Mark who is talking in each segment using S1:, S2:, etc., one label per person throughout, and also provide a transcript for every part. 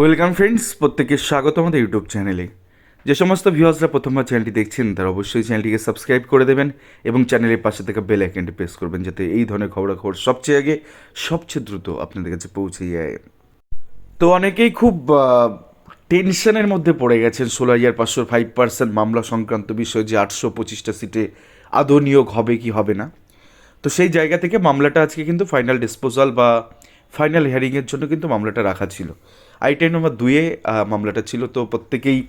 S1: Welcome friends প্রত্যেকে স্বাগত আমাদের ইউটিউব চ্যানেলে। যে সমস্ত ভিউয়ার্সরা প্রথমবার চ্যানেলটি দেখছেন, তারা অবশ্যই চ্যানেলটিকে সাবস্ক্রাইব করে দেবেন এবং চ্যানেলের পাশে থেকে বেল আইকনটি প্রেস করবেন যাতে এই ধরনের খবরাখবর সবচেয়ে আগে, সবচেয়ে দ্রুত আপনাদের কাছে পৌঁছে যায়। তো অনেকেই খুব টেনশনের মধ্যে পড়ে গেছেন। ষোলো হাজার পাঁচশো ফাইভ পার্সেন্ট মামলা সংক্রান্ত বিষয় যে আটশো পঁচিশটা সিটে আদৌ নিয়োগ হবে কি হবে না। তো সেই জায়গা থেকে মামলাটা আজকে কিন্তু ফাইনাল ডিসপোজাল বা ফাইনাল হিয়ারিংয়ের জন্য কিন্তু মামলাটা রাখা ছিল। আইটাই নম্বর দুয়ে মামলাটা ছিল। তো প্রত্যেকেই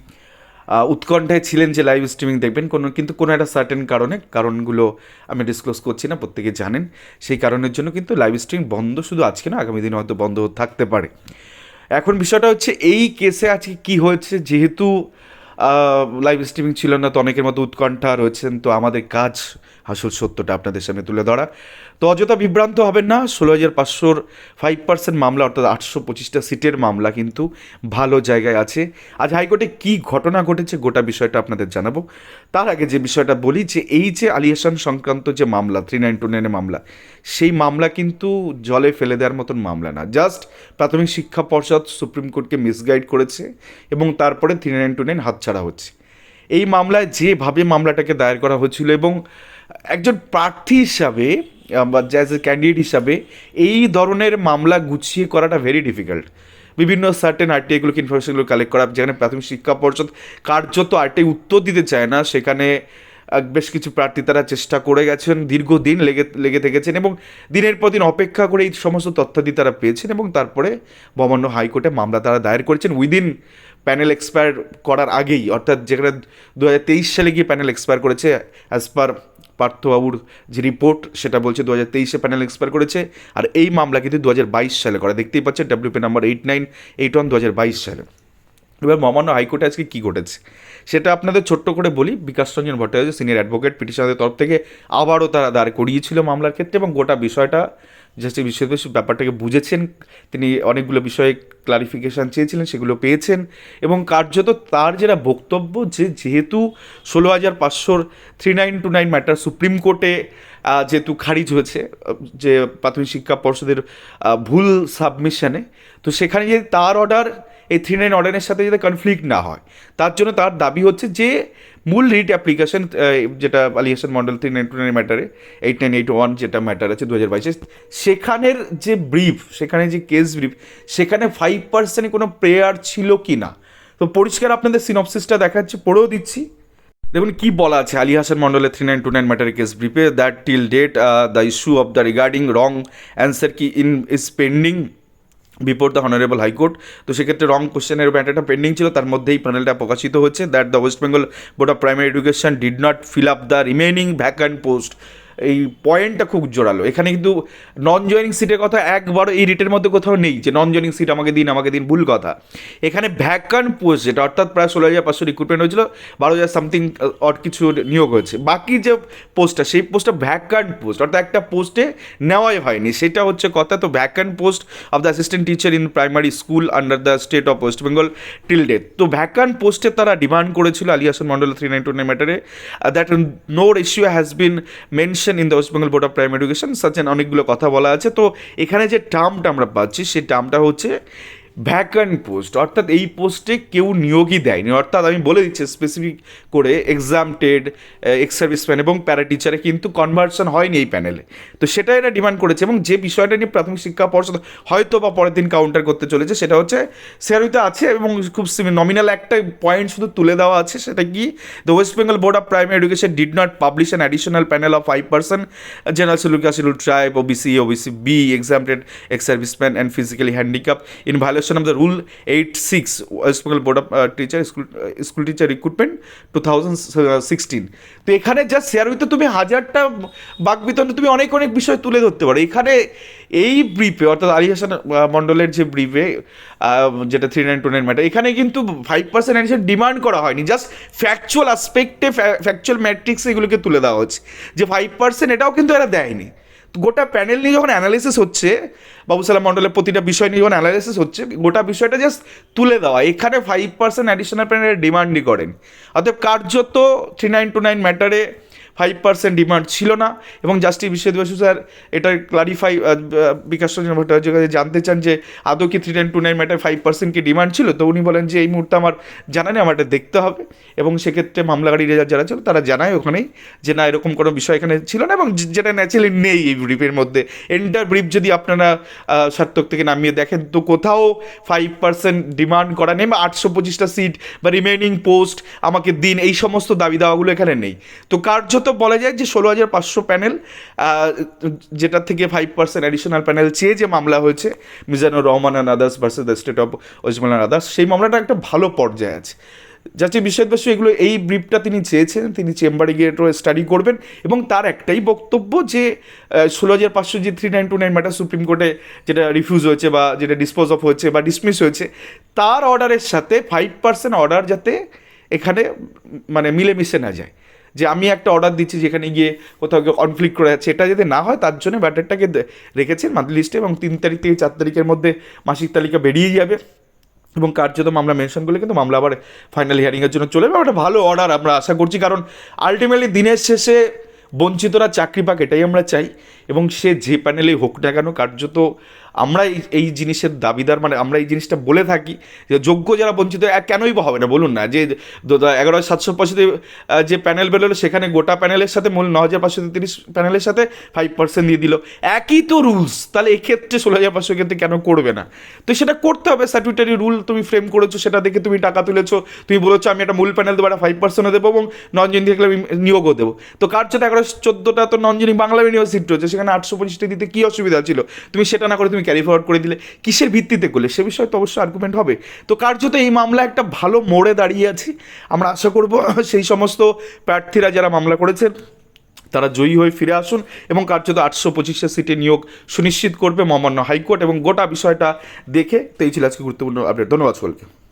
S1: উৎকণ্ঠায় ছিলেন যে লাইভ স্ট্রিমিং দেখবেন। কোনো, কিন্তু কোনো একটা সার্টেন কারণে, কারণগুলো আমি ডিসক্লোজ করছি না, প্রত্যেকে জানেন। সেই কারণের জন্য কিন্তু লাইভ স্ট্রিম বন্ধ শুধু আজকে না, আগামী দিনে হয়তো বন্ধ থাকতে পারে। এখন বিষয়টা হচ্ছে, এই কেসে আজকে কি হয়েছে? যেহেতু লাইভ স্ট্রিমিং ছিল না, তো অনেকের মতো উৎকণ্ঠা রয়েছেন, তো আমাদের কাজ আসল সত্যটা আপনাদের সামনে তুলে ধরা। তো অযথা বিভ্রান্ত হবেন না, ষোলো হাজার পাঁচশোর ফাইভ পার্সেন্ট মামলা, অর্থাৎ আটশো পঁচিশটা সিটের মামলা কিন্তু ভালো জায়গায় আছে। আজ হাইকোর্টে কী ঘটনা ঘটেছে গোটা বিষয়টা আপনাদের জানাব। তার আগে যে বিষয়টা বলি যে, এই যে আলিয়াসান সংক্রান্ত যে মামলা থ্রি নাইন টু নাইনের মামলা, সেই মামলা কিন্তু জলে ফেলে দেওয়ার মতন মামলা না। জাস্ট প্রাথমিক শিক্ষা পর্ষদ সুপ্রিম কোর্টকে মিসগাইড করেছে এবং তারপরে থ্রি নাইন টু নাইন হাতছাড়া হচ্ছে। এই মামলায় যেভাবে মামলাটাকে দায়ের করা হয়েছিল এবং একজন প্রার্থী হিসাবে বা অ্যাজ এ ক্যান্ডিডেট হিসাবে এই ধরনের মামলা গুছিয়ে করাটা ভেরি ডিফিকাল্ট বিভিন্ন সার্টেন আরটিআইগুলোকে ইনফরমেশনগুলো কালেক্ট করা, যেখানে প্রাথমিক শিক্ষা পর্ষদ কার্যত আরটিআই উত্তর দিতে চায় না, সেখানে বেশ কিছু প্রার্থী তারা চেষ্টা করে গেছেন, দীর্ঘদিন লেগে লেগে থেকেছেন এবং দিনের পর দিন অপেক্ষা করে এই সমস্ত তথ্যাদি তারা পেয়েছেন এবং তারপরে মহামান্য হাইকোর্টে মামলা তারা দায়ের করেছেন উইদিন প্যানেল এক্সপায়ার করার আগেই, অর্থাৎ যেখানে দু সালে গিয়ে প্যানেল এক্সপায়ার করেছে অ্যাজ পার পার্থবাবুর যে রিপোর্ট সেটা বলছে দু হাজার তেইশে প্যানেল এক্সপায়ার করেছে। আর এই মামলা কিন্তু দু হাজার বাইশ সালে করা। দেখতেই পাচ্ছেন WP number eight nine eight one দু হাজার বাইশ সালে। এবার মহামান্য হাইকোর্টে আজকে কী ঘটেছে? সেটা আপনাদের ছোট্ট করে বলি। বিকাশ রঞ্জন ভট্টাচার্য সিনিয়র অ্যাডভোকেট পিটিশনারদের তরফ থেকে আবারও তারা দাঁড় করিয়েছিল মামলার ক্ষেত্রে এবং গোটা বিষয়টা যে বিষয় ব্যাপারটাকে বুঝেছেন। তিনি অনেকগুলো বিষয়ে ক্লারিফিকেশান চেয়েছিলেন, সেগুলো পেয়েছেন এবং কার্যত তার যেটা বক্তব্য যে যেহেতু ষোলো হাজার পাঁচশোর three nine two nine matter supreme কোর্টে যেহেতু খারিজ হয়েছে, যে প্রাথমিক শিক্ষা পর্ষদের ভুল সাবমিশনে তো সেখানে যদি তার অর্ডার এই থ্রি নাইন অর্ডারের সাথে যাতে কনফ্লিক্ট না হয়। তার জন্য তার দাবি হচ্ছে যে, মূল রিট অ্যাপ্লিকেশন যেটা আলিয়েশন মডেল থ্রি নাইন টু নাইন ম্যাটারে এইট নাইন এইট ওয়ান যেটা ম্যাটার আছে দু হাজার বাইশে, সেখানের যে ব্রিফ সেখানে যে কেস ব্রিফ সেখানে ফাইভ পার্সেন্ট কোনো প্রেয়ার ছিল কি না? তো পরিষ্কার আপনাদের সিনপসিসটা দেখাচ্ছি, পড়েও দিচ্ছি। দেখুন, কি বলা আছে আলী হাসান মন্ডলের three nine two nine matter case ব্রিফে that till date the issue of the regarding wrong answer key in is pending before the honourable high court তো সেক্ষেত্রে রং কোশ্চেনের ম্যাটারটা পেন্ডিং ছিল, তার মধ্যেই প্যানেলটা প্রকাশিত হচ্ছে that the West Bengal board of primary education did not fill up the remaining vacant post এই পয়েন্টটা খুব জোরালো। এখানে কিন্তু নন জয়নিং সিটের কথা একবারও এই রিটের মধ্যে কোথাও নেই যে নন জয়নিং সিট আমাকে দিন আমাকে দিন, ভুল কথা। এখানে ভ্যাকান্ট পোস্ট যেটা অর্থাৎ প্রায় ষোলো হাজার পাঁচশো রিক্রুটমেন্ট হয়েছিল, বারো হাজার সামথিং অর কিছু নিয়োগ হয়েছে। বাকি যে পোস্টটা সেই পোস্টটা ভ্যাকান্ট পোস্ট অর্থাৎ একটা পোস্টে নেওয়াই হয়নি। সেটা হচ্ছে কথা, তো vacant post of the assistant teacher in primary school under the state of West Bengal till date তো ভ্যাকান্ট পোস্টে তারা ডিমান্ড করেছিল আলিয়াসন Mondal three nine two nine ম্যাটারে that no ratio has been mention in the West Bengal board of primary education সাচেন অনেকগুলো কথা বলা আছে। তো এখানে যে টার্মটা আমরা পাচ্ছি, সেই টার্মটা হচ্ছে ভ্যাকান্ট পোস্ট অর্থাৎ এই পোস্টে কেউ নিয়োগই দেয়নি। অর্থাৎ আমি বলে দিচ্ছি স্পেসিফিক করে এক্সাম টেড এক্স সার্ভিসম্যান এবং প্যারা টিচারে কিন্তু কনভার্সন হয়নি এই প্যানেলে তো সেটা এরা ডিমান্ড করেছে এবং যে বিষয়টা নিয়ে প্রাথমিক শিক্ষা পর্ষদ হয়তো বা পরের দিন কাউন্টার করতে চলেছে সেটা হচ্ছে সেয়ারিতে আছে এবং খুব নমিনাল একটা পয়েন্ট শুধু তুলে দেওয়া আছে, সেটা কি the West Bengal board of primary education did not publish an additional panel of five percent general schedule schedule tribe OBC OBC B exempted ex serviceman and physically handicap in violation of the rule eight six West Bengal board of teacher school school two thousand sixteen তো এখানে যা share হইতে তুমি হাজারটা বাকবিতণ্ডে তুমি অনেক অনেক বিষয় তুলে ধরতে পারো। এখানে এই ব্রিফে অর্থাৎ আলী হাসান মণ্ডলের যে ব্রিফে যেটা three nine two nine matter এখানে কিন্তু ফাইভ পার্সেন্ট অ্যাডিশন ডিমান্ড করা হয়নি জাস্ট ফ্যাকচুয়াল আসপেক্টে ফ্যাকচুয়াল ম্যাট্রিক্স এগুলোকে তুলে দেওয়া হচ্ছে। যে ফাইভ পার্সেন্ট এটাও কিন্তু এরা দেয়নি। গোটা প্যানেল নিয়ে যখন অ্যানালিসিস হচ্ছে, বাবু সালাম মণ্ডলের প্রতিটা বিষয় নিয়ে যখন অ্যানালিসিস হচ্ছে, গোটা বিষয়টা জাস্ট তুলে দেওয়া। এখানে ফাইভ পার্সেন্ট অ্যাডিশনাল প্যানেলের ডিমান্ডই করেন। অতএব কার্যত থ্রি নাইন টু নাইন ম্যাটারে ফাইভ পার্সেন্ট ডিমান্ড ছিল না এবং জাস্টিস বিশ্বজিৎ বসু স্যার এটা ক্লারিফাই বিকাশ রঞ্জন ভট্টাচার্যের কাছে জানতে চান যে আদৌ কি three nine two nine matter five percent কি ডিমান্ড ছিল? তো উনি বলেন যে এই মুহূর্তে আমার জানা নেই আমার এটা দেখতে হবে। এবং সেক্ষেত্রে মামলাকারী রেজার যারা ছিল তারা জানায় ওখানেই যে না, এরকম কোনো বিষয় এখানে ছিল না এবং যেটা ন্যাচারালি নেই এই ব্রিফের মধ্যে। এন্টার ব্রিফ যদি আপনারা সার্থক থেকে নামিয়ে দেখেন, তো কোথাও ফাইভ পার্সেন্ট ডিমান্ড করা নেই বা আটশো পঁচিশটা সিট বা রিমেইনিং পোস্ট আমাকে দিন, এই সমস্ত দাবি দাওয়াগুলো এখানে নেই। তো কার্যত বলা যায় যে ষোলো হাজার পাঁচশো প্যানেল যেটা থেকে ফাইভ পার্সেন্ট অ্যাডিশনাল প্যানেল চেয়ে যে মামলা হয়েছে, Mizanur Rahman and others versus the state of West Bengal others সেই মামলাটা একটা ভালো পর্যায়ে আছে। যাচ্ছে বসু এগুলো, এই ব্রিফটা তিনি চেয়েছেন, তিনি চেম্বারে গিয়ে স্টাডি করবেন এবং তার একটাই বক্তব্য যে ষোলো হাজার পাঁচশো যে three nine two nine matter supreme কোর্টে যেটা রিফিউজ হয়েছে বা যেটা ডিসপোজ অফ হয়েছে বা ডিসমিস হয়েছে, তার অর্ডারের সাথে ফাইভ পার্সেন্ট অর্ডার যাতে এখানে মানে মিলেমিশে না যায়। যে আমি একটা অর্ডার দিচ্ছি যেখানে গিয়ে কোথাও গিয়ে কনফ্লিক্ট করে যাচ্ছে, এটা যদি না হয় তার জন্য ব্যাটারটাকে রেখেছেন মান্থলি লিস্টে এবং তিন তারিখ থেকে চার তারিখের মধ্যে মাসিক তালিকা বেরিয়ে যাবে। এবং কার্যত মামলা মেনশন করলে কিন্তু মামলা আবার ফাইনাল হিয়ারিংয়ের জন্য চলে যাবে। একটা ভালো অর্ডার আমরা আশা করছি, কারণ আলটিমেটলি দিনের শেষে বঞ্চিতরা চাকরি পাক, এটাই আমরা চাই। এবং সে যে প্যানেলেই হোক না কেন কার্যত আমরা এই এই জিনিসের দাবিদার মানে আমরা এই জিনিসটা বলে থাকি যে যোগ্য যারা বঞ্চিত কেনই বা হবে না? বলুন না, যে এগারো সাতশো পঁয়ষট্টি যে প্যানেল বেরোলো, সেখানে গোটা প্যানেলের সাথে মূল ন হাজার পাঁচশো তিরিশ প্যানেলের সাথে ফাইভ পার্সেন্ট দিয়ে দিল। একই তো রুলস তাহলে এক্ষেত্রে ষোলো হাজার পাঁচশো ক্ষেত্রে কেন করবে না? তো সেটা করতে হবে। স্ট্যাটুটারি রুল তুমি ফ্রেম করেছ, সেটা দেখে তুমি টাকা তুলেছো। তুমি বলেছ, আমি একটা মূল প্যানেল দেবো, একটা ফাইভ পার্সেন্টও দেবো এবং নন জেন দেখলে আমি নিয়োগও দেবো। তো কার যেটা এগারো চোদ্দোটা তো নন জেনিং বাংলা ইউনিভার্সিটি রয়েছে, সেখানে আটশো পঁচিশটা দিতে কী অসুবিধা ছিল? তুমি সেটা না করে ক্যারি ফরওয়ার্ড করে দিলে, কিসের ভিত্তিতে করলে? সে বিষয়ে তো অবশ্যই আর্গুমেন্ট হবে। তো কার্যত এই মামলা একটা ভালো মোড়ে দাঁড়িয়ে আছি। আমরা আশা করব সেই সমস্ত প্রার্থীরা যারা মামলা করেছেন, তারা জয়ী হয়ে ফিরে আসুন এবং কার্যত আটশো পঁচিশটা সিটে নিয়োগ সুনিশ্চিত করবে মহামান্য হাইকোর্ট এবং গোটা বিষয়টা দেখে। তো এই ছিল আজকে গুরুত্বপূর্ণ আপডেট ধন্যবাদ সকলকে।